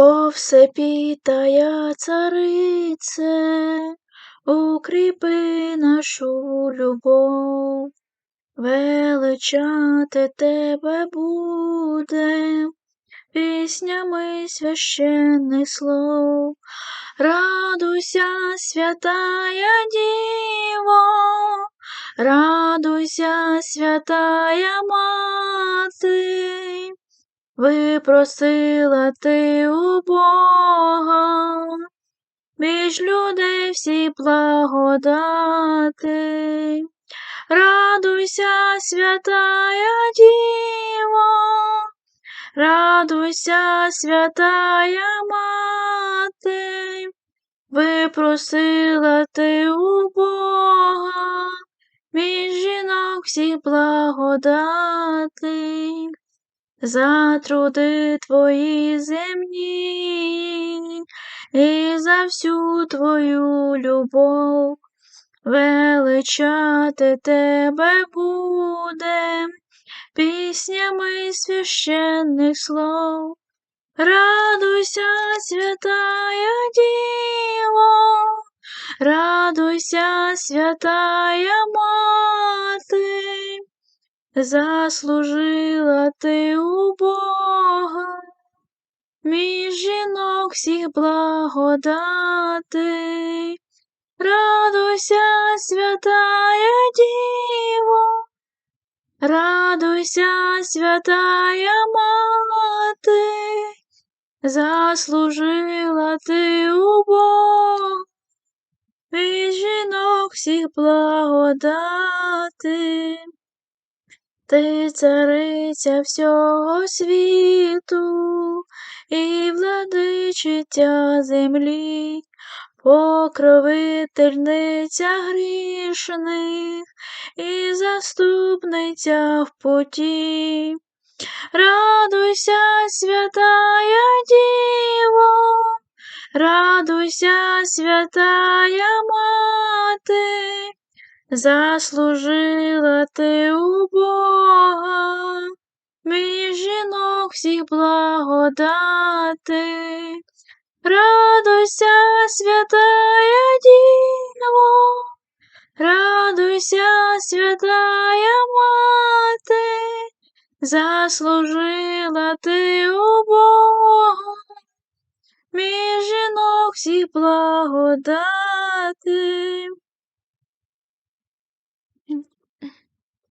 О, всепітая царице, укріпи нашу любов, величати тебе будем піснями священних слов. Радуйся, святая Діво, радуйся, святая Мати, випросила ти у Бога, між людей всі благодати. Радуйся, святая Діво, радуйся, святая Мати, випросила ти у Бога, між жінок всіх благодати. За труди твої земні і за всю твою любов. Величати тебе будем піснями священних слов. Радуйся, святая Діво, радуйся, святая Мати, заслужила ти у Бога, між жінок всіх благодати. Радуйся, святая Діво, радуйся, святая Мати, заслужила ти у Бога, від жінок всіх благодати. Ти цариця всього світу і владичиця землі, покровительниця грішних і заступниця в путі. Радуйся, святая Діво, радуйся, святая Мати, заслужила ти у Бога, між жінок всіх благодати. Радуйся, святая Діво, радуйся, святая Мати, заслужила ти у Бога, між жінок всіх благодати.